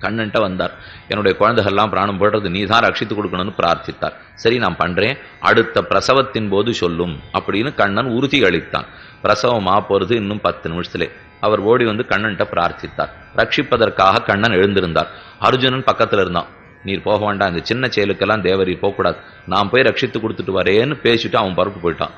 கண்ணன்ட்ட வந்தார். என்னுடைய குழந்தைகள்லாம் பிராணம் போடுறது நீ தான் ரட்சித்து கொடுக்கணும்னு பிரார்த்தித்தார். சரி நான் பண்ணுறேன் அடுத்த பிரசவத்தின் போது சொல்லும் அப்படின்னு கண்ணன் உறுதி அளித்தான். பிரசவமா போகிறது இன்னும் பத்து நிமிஷத்திலே. அவர் ஓடி வந்து கண்ணன்ட்ட பிரார்த்தித்தார். ரட்சிப்பதற்காக கண்ணன் எழுந்திருந்தார். அர்ஜுனன் பக்கத்தில் இருந்தான். நீர் போக வேண்டாம். இந்த சின்ன செயலுக்கெல்லாம் தேவரி போகக்கூடாது. நான் போய் ரட்சித்து கொடுத்துட்டு வரேன்னு பேசிட்டு அவன் பரப்பு போயிட்டான்.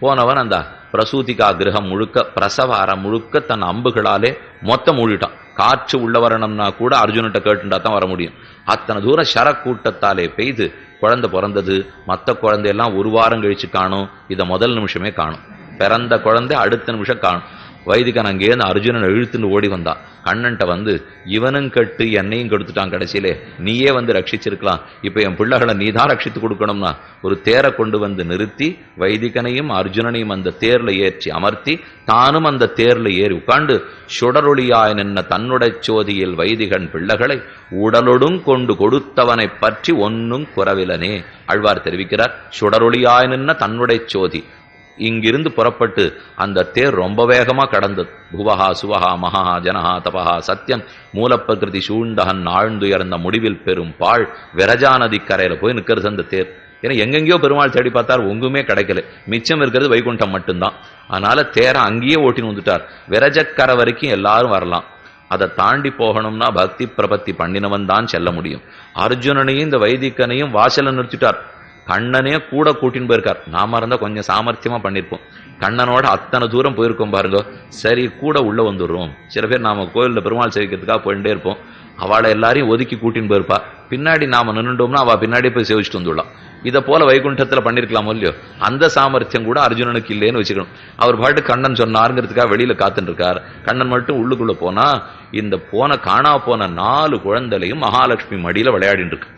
போனவன் அந்த பிரசூதிகா கிரகம் முழுக்க பிரசவ அறம் முழுக்க தன் அம்புகளாலே மொத்தம் மூடிட்டான். காற்று உள்ள வரணும்னா கூட அர்ஜுன்கிட்ட கேட்டுண்டா தான் வர முடியும். அத்தனை தூரம் சரக்கூட்டத்தாலே பெய்து குழந்தை பிறந்தது. மற்ற குழந்தையெல்லாம் ஒரு வாரம் கழிச்சு காணும். இதை முதல் நிமிஷமே காணும். பிறந்த குழந்தை அடுத்த நிமிஷம் காணும். வைதிகன் அங்கேருந்து அர்ஜுனன் இழுத்துன்னு ஓடி வந்தான். கண்ணன்ட்ட வந்து இவனும் கட்டு என்னையும் கெடுத்துட்டான் கடைசியிலே. நீயே வந்து ரட்சிச்சிருக்கலாம். இப்போ என் பிள்ளைகளை நீ தான் ரட்சித்து கொடுக்கணும்னா. ஒரு தேரை கொண்டு வந்து நிறுத்தி வைதிகனையும் அர்ஜுனனையும் அந்த தேரில் ஏற்றி அமர்த்தி தானும் அந்த தேரில் ஏறி உட்காண்டு சுடரொளியாய் நின்ன தன்னுடைய சோதியில் வைதிகன் பிள்ளைகளை உடலொடும் கொண்டு கொடுத்தவனை பற்றி ஒன்னும் குறவிலனே. ஆழ்வார் தெரிவிக்கிறார் சுடரொளியாய் நின்ன தன்னுடைய சோதி இங்கிருந்து புறப்பட்டு அந்த தேர் ரொம்ப வேகமாக கடந்தது. புவஹா சுவஹா மகா ஜனஹா தபஹா சத்தியம் மூலப்பிரகிருதி சூண்டகன் ஆழ்ந்துயர்ந்த முடிவில் பெரும் பாழ் விரஜா நதி கரையில் போய் நிற்கிறது அந்த தேர். ஏன்னா எங்கெங்கேயோ பெருமாள் தேடி பார்த்தார் ஒங்குமே கிடைக்கல. மிச்சம் இருக்கிறது வைகுண்டம் மட்டும்தான். அதனால தேரை அங்கேயே ஓட்டின்னு வந்துட்டார். விரஜக்கரை வரைக்கும் எல்லாரும் வரலாம். அதை தாண்டி போகணும்னா பக்தி பிரபத்தி பண்ணினவன் தான் செல்ல முடியும். அர்ஜுனனையும் இந்த வைதிகனையும் வாசலை நிறுத்திட்டார். கண்ணனே கூட கூட்டின்னு போயிருக்கார். நாம இருந்தா கொஞ்சம் சாமர்த்தியமா பண்ணிருப்போம். கண்ணனோட அத்தனை தூரம் போயிருக்கோம் பாருங்க. சரி கூட உள்ள வந்துடுறோம். சில பேர் நாம கோயில்ல பெருமாள் சேவிக்கிறதுக்காக போயிட்டே இருப்போம். அவளை எல்லாரையும் ஒதுக்கி கூட்டின்னு போயிருப்பா. பின்னாடி நாம நின்றுட்டோம்னா அவ பின்னாடி போய் சேவிச்சுட்டு வந்துடலாம். இதை போல வைகுண்டத்தில் பண்ணியிருக்கலாமோ இல்லையோ? அந்த சாமர்த்தியம் கூட அர்ஜுனனுக்கு இல்லைன்னு வச்சுக்கணும். அவர் பாட்டு கண்ணன் சொன்னாருங்கிறதுக்காக வெளியில் காத்துட்டு இருக்கார். கண்ணன் மட்டும் உள்ளுக்குள்ளே போனால் இந்த போன காணா போன நாலு குழந்தைலையும் மகாலட்சுமி மடியில் விளையாடிட்டு இருக்கு.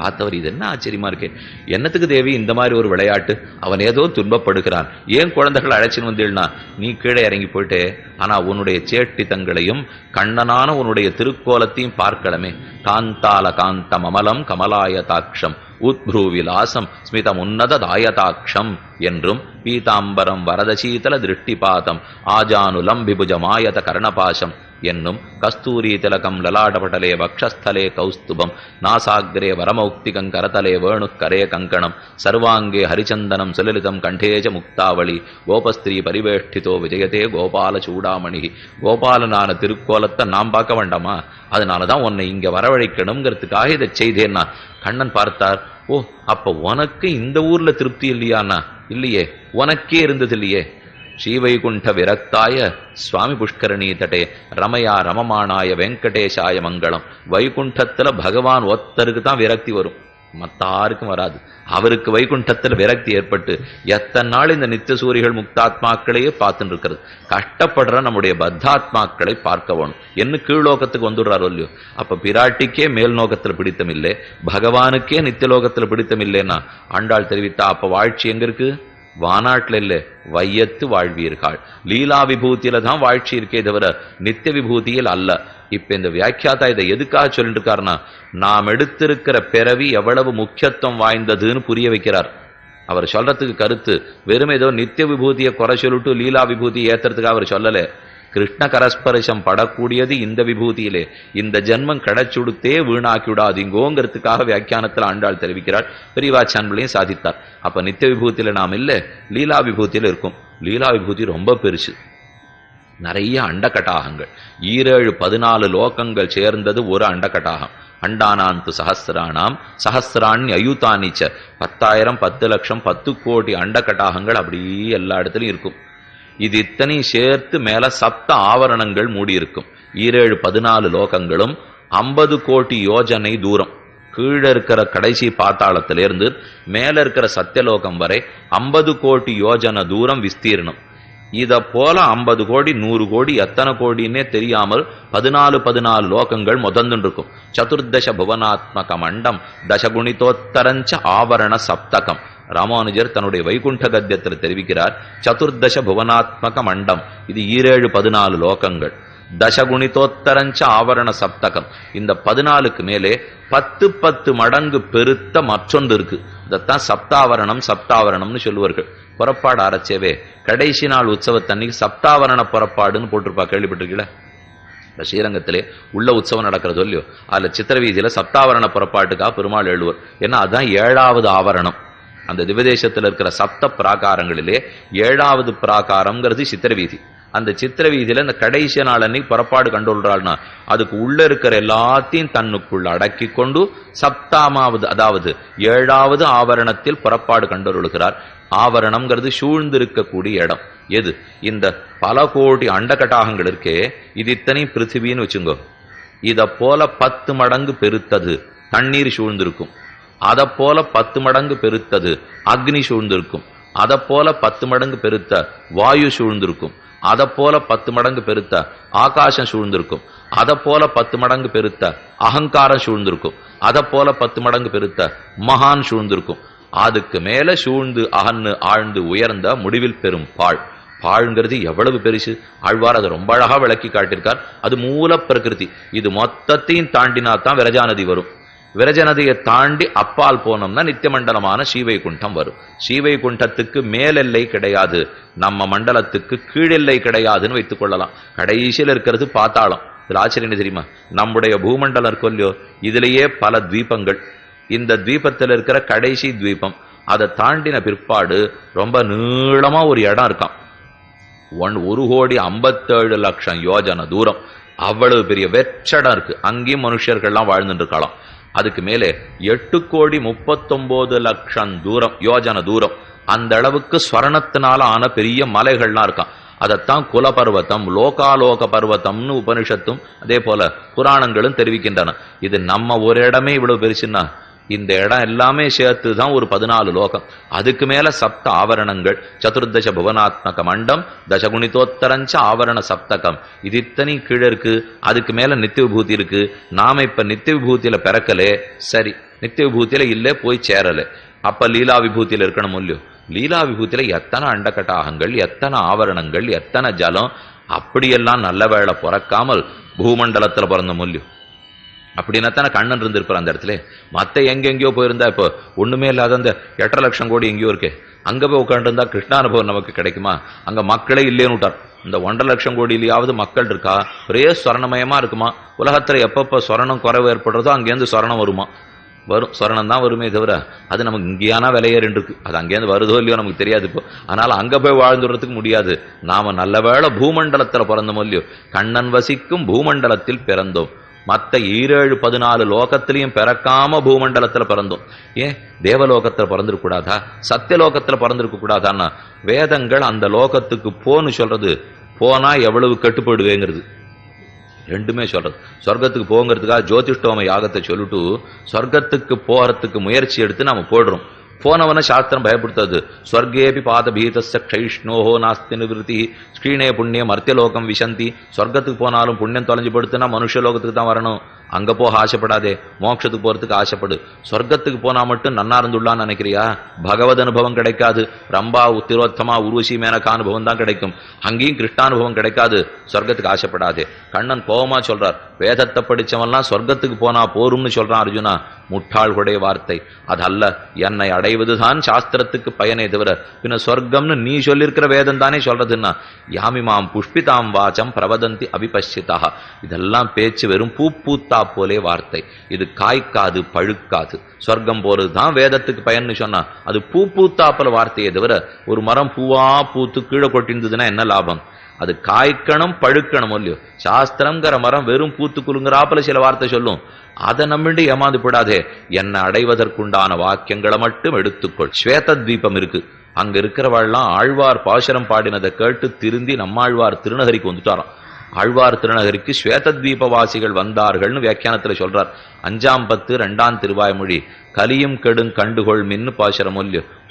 பார்த்தவர் இது என்ன ஆச்சரியமா இருக்கு. என்னத்துக்கு தேவி இந்த மாதிரி ஒரு விளையாட்டு? அவன் ஏதோ துன்பப்படுகிறான். ஏன் குழந்தைகள் அழைச்சின்னு வந்தீள்னா? நீ கீழே இறங்கி போயிட்டே. ஆனா உன்னுடைய சேட்டித்தங்களையும் கண்ணனான உன்னுடைய திருக்கோலத்தையும் பார்க்கலமே. காந்தால காந்தம் அமலம் கமலாயதாட்சம் உத்ப்ரூவிலாசம் ஸ்மிதம் உன்னத தாயதாட்சம் என்றும் பீதாம்பரம் வரதசீதல திருஷ்டிபாதம். ஆஜானுலம் விபுஜமாயத கர்ணபாசம் என்னும் கஸ்தூரி திலகம் லலாடபடலே வக்ஷஸ்தலே கௌஸ்துபம். நாசாகிரே வரமௌக்திகம் கரதலே வேணுக்கரே கங்கணம். சர்வாங்கே ஹரிச்சந்தனம் சுலலிதம் கண்டேஜ முக்தாவளி. கோபஸ்திரீ பரிவேஷ்டிதோ விஜயதே கோபால சூடாமணி கோபாலனான திருக்கோலத்தை நாம் பார்க்க வேண்டாமா? அதனாலதான் உன்னை இங்கே வரவழைக்கணுங்கிறதுக்காக இதை செய்தேன்னா கண்ணன் பார்த்தார் ஓ அப்ப உனக்கு இந்த ஊர்ல திருப்தி இல்லையானா இல்லையே உனக்கே இருந்தது இல்லையே. ஸ்ரீவைகுண்ட விரக்தாய சுவாமி புஷ்கரணி தட்டே ரமயா ரமமானாய வெங்கடேஷாய மங்களம். வைகுண்டத்துல பகவான் ஒத்தருக்கு தான் விரக்தி வரும். மத்தாருக்கும் வராது. அவருக்கு வைகுண்டத்தில் விரக்தி ஏற்பட்டு எத்தனை நாள் இந்த நித்திய சூரிகள் முக்தாத்மாக்களையே பார்த்துட்டு இருக்கிறது கஷ்டப்படுற நம்முடைய பத்தாத்மாக்களை பார்க்க வேணும். என்ன கீழ்லோகத்துக்கு வந்துடுறாரோ இல்லையோ? அப்ப பிராட்டிக்கே மேல் நோக்கத்தில் பிடித்தம் இல்லை பகவானுக்கே நித்தியலோகத்தில் பிடித்தம் இல்லைன்னா ஆண்டாள் தெரிவித்தா அப்ப வாழ்ச்சி எங்க இருக்கு? வானாட்டில் இல்லை வையத்து வாழ்வீர்கள். லீலா விபூதியில தான் வாழ்ச்சி இருக்கே தவிர நித்திய விபூதியில் அல்ல. இப்ப இந்த வியாக்கியாத்தா இதை எதுக்காக சொல்லிட்டு இருக்காருன்னா நாம் எடுத்திருக்கிற பிறவி எவ்வளவு முக்கியத்துவம் வாய்ந்ததுன்னு புரிய வைக்கிறார். அவர் சொல்றதுக்கு கருத்து வெறும் ஏதோ நித்திய விபூதியை குறை சொல்லிட்டு லீலா விபூதி ஏத்துறதுக்காக அவர் சொல்லலை. கிருஷ்ண கரஸ்பரிசம் படக்கூடியது இந்த விபூதியிலே. இந்த ஜென்மம் கிடைச்சுடுத்தே வீணாக்கி விடாதீங்கோங்கிறதுக்காக வியாக்கியானத்தில் ஆண்டாள் தெரிவிக்கிறாள். பெரியவாச்சான்களையும் சாதித்தார். அப்போ நித்திய விபூதியில் நாம் இல்லை லீலா விபூதியில் இருக்கும். லீலா விபூதி ரொம்ப பெருசு. நிறைய அண்டகட்டாகங்கள் ஈரேழு பதினாலு லோகங்கள் சேர்ந்தது ஒரு அண்டகட்டாகம் அண்டானாந்து சஹசிரானாம் சஹசிராணி அயுதானிச்ச பத்தாயிரம் பத்து லட்சம் பத்து கோடி அண்டகட்டாகங்கள் அப்படியே எல்லா இடத்துலயும் இருக்கும். இது இத்தனையும் சேர்த்து மேல சப்த ஆவரணங்கள் மூடியிருக்கும். ஈரேழு பதினாலு லோகங்களும் ஐம்பது கோடி யோஜனை தூரம். கீழே இருக்கிற கடைசி பாத்தாளத்திலிருந்து மேல இருக்கிற சத்தியலோகம் வரை ஐம்பது கோடி யோஜனை தூரம் விஸ்தீர்ணம். இதை போல ஐம்பது கோடி நூறு கோடி எத்தனை கோடின்னே தெரியாமல் பதினாலு பதினாலு லோகங்கள் முதந்துன்னு இருக்கும் சதுர்தச புவனாத்மக மண்டம் தசகுணிதோத்தரஞ்ச ஆவரண சப்தகம். ராமானுஜர் தன்னுடைய வைகுண்ட கத்தியத்தில் தெரிவிக்கிறார் சதுர்தச புவனாத்மக மண்டம் இது ஈரேழு பதினாலு லோகங்கள். தசகுணித்தோத்தரஞ்ச ஆவரண சப்தகம். இந்த பதினாலுக்கு மேலே பத்து பத்து மடங்கு பெருத்த மற்றொன்று இருக்கு. இதைத்தான் சப்தாவரணம் சப்தாவரணம்னு சொல்லுவார்கள். புறப்பாடு அரைச்சேவே கடைசி நாள் உற்சவத்தன்னைக்கு சப்தாவரண புறப்பாடுன்னு போட்டிருப்பா கேள்விப்பட்டிருக்கீங்களா? இப்ப ஸ்ரீரங்கத்திலே உள்ள உற்சவம் நடக்கிறதோ இல்லையோ அதில் சித்திர வீதியில் சப்தாவரண புறப்பாட்டுக்காக பெருமாள் எழுவர். ஏன்னா அதுதான் ஏழாவது ஆவரணம். அந்த திவதேசத்தில் இருக்கிற சப்த பிராகாரங்களிலே ஏழாவது பிராகாரம்ங்கிறது சித்திரவீதி. அந்த சித்திர வீதியில இந்த கடைசி நாள் அன்னைக்கு புறப்பாடு கண்டுள்றாள்னா அதுக்கு உள்ள இருக்கிற எல்லாத்தையும் தன்னுக்குள்ள அடக்கி கொண்டு சப்தாமாவது அதாவது ஏழாவது ஆவரணத்தில் புறப்பாடு கண்டுள்ளுகிறார் ஆவரணம்ங்கிறது சூழ்ந்திருக்கக்கூடிய இடம். எது? இந்த பல கோடி அண்டகட்டாகங்கள் இருக்கே இது இத்தனை பிருத்திவின்னு வச்சுங்கோ. இதை போல பத்து மடங்கு பெருத்தது. தண்ணீர் சூழ்ந்திருக்கும். அதை போல பத்து மடங்கு பெருத்தது. அக்னி சூழ்ந்திருக்கும். அதை போல பத்து மடங்கு பெருத்த வாயு சூழ்ந்திருக்கும். அதை போல பத்து மடங்கு பெருத்த ஆகாசம் சூழ்ந்திருக்கும். அதை போல பத்து மடங்கு பெருத்த அகங்காரம் சூழ்ந்திருக்கும். அதை போல பத்து மடங்கு பெருத்த மகான் சூழ்ந்திருக்கும். அதுக்கு மேல சூழ்ந்து அகன்னு ஆழ்ந்து உயர்ந்த முடிவில் பெறும் பாழ். பாழ்ங்கிறது எவ்வளவு பெருசு? ஆழ்வார் அதை ரொம்ப அழகா விளக்கி காட்டியிருக்கார். அது மூல பிரகிருதி. இது மொத்தத்தையும் தாண்டினா தான் விரஜாநதி வரும். விரஜநதியை தாண்டி அப்பால் போனோம்னா நித்தியமண்டலமான ஸ்ரீவைகுண்டம் வரும். ஸ்ரீவைகுண்டத்துக்கு மேலெல்லை கிடையாது. நம்ம மண்டலத்துக்கு கீழெல்லை கிடையாதுன்னு வைத்துக் கொள்ளலாம். கடைசியில் இருக்கிறது பாத்தாளம். இதில் ஆச்சரியம் தெரியுமா? நம்முடைய பூமண்டலம் இருக்கோ இல்லையோ? இதுலேயே பல தீபங்கள் இந்த தீபத்தில் இருக்கிற கடைசி தீபம் அதை தாண்டின பிற்பாடு ரொம்ப நீளமாக ஒரு இடம் இருக்கான் ஒன் ஒரு கோடி ஐம்பத்தேழு லட்சம் யோஜனை தூரம். அவ்வளவு பெரிய வெற்றடம் இருக்கு. அங்கேயும் மனுஷர்கள்லாம் வாழ்ந்துட்டு இருக்கலாம் அதுக்கு மேலே எட்டு கோடி முப்பத்தொன்பது லட்சம் தூரம் யோஜன தூரம். அந்த அளவுக்கு ஸ்வரணத்தினால ஆன பெரிய மலைகள்லாம் இருக்கான். அதைத்தான் குலபர்வத்தம் லோகாலோக பர்வத்தம்னு உபனிஷத்தும் அதே போல புராணங்களும் தெரிவிக்கின்றன. இது நம்ம ஒரு இடமே இவ்வளவு பெருசுன்னா இந்த இடம் எல்லாமே சேர்த்து தான் ஒரு பதினாலு லோகம். அதுக்கு மேல சப்த ஆவரணங்கள். சதுர்தச புவனாத்மக மண்டம் தசகுணிதோத்தரஞ்ச ஆவரண சப்தகம். இது இத்தனை கீழே இருக்கு. அதுக்கு மேல நித்திய விபூதி இருக்கு. நாம இப்ப நித்திய விபூதியில பிறக்கலே சரி நித்திய விபூதியில இல்ல போய் சேரல. அப்ப லீலா விபூதியில இருக்கணும் இல்லையோ? லீலா விபூதியில எத்தனை அண்டகட்டாகங்கள் எத்தனை ஆவரணங்கள் எத்தனை ஜலம் அப்படியெல்லாம் நல்ல வேளை பிறக்காமல் பூமண்டலத்துல பிறந்த முல்லியும் அப்படின்னா தானே கண்ணன் இருந்திருப்பார் அந்த இடத்துல? மற்ற எங்கெங்கேயோ போயிருந்தா இப்போ ஒன்றுமே இல்லாத அந்த எட்டரை லட்சம் கோடி எங்கேயோ இருக்கே. அங்கே போய் உட்காந்துருந்தா கிருஷ்ணானுபவம் நமக்கு கிடைக்குமா? அங்கே மக்களே இல்லேன்னு விட்டார். இந்த ஒன்றரை லட்சம் கோடியிலேயாவது மக்கள் இருக்கா? ஒரே சுவரணமயமாக இருக்குமா? உலகத்தில் எப்பப்போ சொரணம் குறைவு ஏற்படுறதோ அங்கேருந்து சொரணம் வருமா? வரும். சொரணம் தான் வருமே தவிர அது நமக்கு இங்கேயானா விலையேறின்னு இருக்கு அது அங்கேருந்து வருதோ இல்லையோ நமக்கு தெரியாது இப்போ. அதனால் அங்கே போய் வாழ்ந்துடுறதுக்கு முடியாது. நாம் நல்ல வேளை பூமண்டலத்தில் பிறந்தோம் இல்லையோ? கண்ணன் வசிக்கும் பூமண்டலத்தில் பிறந்தோம். மற்ற ஈரேழு பதினாலு லோகத்திலையும் பிறக்காம பூமண்டலத்துல பிறந்தோம். ஏன்? தேவலோகத்துல பிறந்திருக்க கூடாதா? சத்தியலோகத்துல பிறந்திருக்க கூடாதான்னா? வேதங்கள் அந்த லோகத்துக்கு போன்னு சொல்றது போனா எவ்வளவு கட்டுப்படுவேங்கிறது ரெண்டுமே சொல்றது. சொர்க்கத்துக்கு போங்கிறதுக்காக ஜோதிஷ்டோம யாகத்தை சொல்லிட்டு சொர்க்கத்துக்கு போறதுக்கு முயற்சி எடுத்து நம்ம போடுறோம் போனவன சாஸ்திரம் பயப்படுத்தாது. ஸ்வர்கேபி பாத பீதஸ்ய க்ஷைஷ்ணோஹோ நாஸ்தி நிவிருத்தி ஸ்ரீனே புண்ணியம் மர்த்தியலோகம் விசந்தி. சொர்க்கத்துக்கு போனாலும் புண்ணியம் தொலைஞ்சு படுத்துனா மனுஷலோகத்துக்கு தான் வரணும். அங்க போக ஆசைப்படாதே. மோட்சத்துக்கு போறதுக்கு ஆசைப்படு. சொர்க்கத்துக்கு போனா மட்டும் நன்னா இருந்துள்ளான்னு நினைக்கிறியா? பகவத் அனுபவம் கிடைக்காது. ரம்பா உத்திரோத்தமா உருவசி மேனக்கா அனுபவம் தான் கிடைக்கும். அங்கேயும் கிருஷ்ணானுபவம் கிடைக்காது. சொர்க்கத்துக்கு ஆசைப்படாதே. கண்ணன் கோபமாக சொல்கிறார் வேதத்தை படித்தவன்லாம் சொர்க்கத்துக்கு போனா போரும்னு சொல்றான் அர்ஜுனா. முட்டாள்களுடைய வார்த்தை. அதல்ல என்னை அடைவதுதான் சாஸ்திரத்துக்கு பயனே தவிர பின்ன சொர்க்கம்னு நீ சொல்லியிருக்கிற வேதம் தானே சொல்றதுன்னா. யாமிமாம் புஷ்பிதாம் வாச்சம் பிரவதந்தி அபிபஷிதா இதெல்லாம் பேச்சு வெறும் பூ பூத்தா போலே வார்த்தை. இது காய்க்காது பழுக்காது. சொர்க்கம் போறது தான் வேதத்துக்கு பயன்னு சொன்னா அது பூ பூத்தாப்பல வார்த்தையை தவிர ஒரு மரம் பூவா பூத்து கீழே கொட்டிருந்ததுன்னா என்ன லாபம்? அது காய்க்கணும் பழுக்கணும் இல்லையோ? சாஸ்திரம்ங்கிற மரம் வெறும் பூத்து குலுங்குறாப்புல சில வார்த்தை சொல்லும். அதை நம்பிண்டு ஏமாந்து போடாதே. என்னை அடைவதற்குண்டான வாக்கியங்களை மட்டும் எடுத்துக்கொள். ஸ்வேத தீபம் இருக்கு. அங்க இருக்கிறவாள்லாம் ஆழ்வார் பாசுரம் பாடினதை கேட்டு திருந்தி நம்மாழ்வார் திருநகரிக்கு வந்துட்டாராம். ஆழ்வார் திருநகருக்கு ஸ்வேதத்வீபவாசிகள் வந்தார்கள்னு வியாக்கியானத்தில் சொல்றார். அஞ்சாம் பத்து ரெண்டாம் திருவாய்மொழி கலியும் கெடும் கண்டுகொள் மின்னு பாசுரம்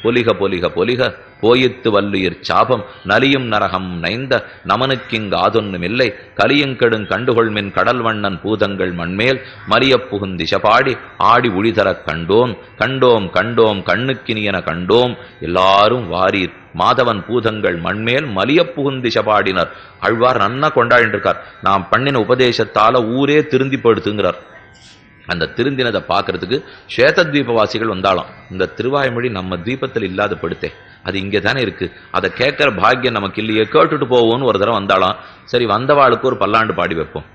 பொலிக பொலிக பொலிக. போயித்து வல்லுயிர் சாபம் நலியும் நரகம் நைந்த. நமனுக்கிங் ஆதொன்னுமில்லை கலியங்கெடுங் கண்டுகொள்மின் கடல் வண்ணன் பூதங்கள் மண்மேல். மறியப் புகுந்திசபாடி ஆடி உழிதரக் கண்டோம். கண்டோம் கண்டோம் கண்ணுக்கினியன கண்டோம். எல்லாரும் வாரீர். மாதவன் பூதங்கள் மண்மேல். மலியப் புகுந்திசபாடினர் அழ்வார் நன்னா கொண்டாடின்றிருக்கார். நாம் பண்ணின உபதேசத்தால ஊரே திருந்தி படுத்துங்கிறார் அந்த திருந்தினதை பார்க்கறதுக்கு ஸ்வேத வந்தாலும் இந்த திருவாய்மொழி நம்ம தீபத்தில் இல்லாத படுத்தே. அது இங்கே தானே இருக்குது அதை கேட்குற பாக்கியம் நமக்கு இல்லையே கேட்டுட்டு போவோம்னு ஒரு தடவை வந்தாலும் சரி வந்தவாளுக்கு ஒரு பல்லாண்டு பாடி வைப்போம்.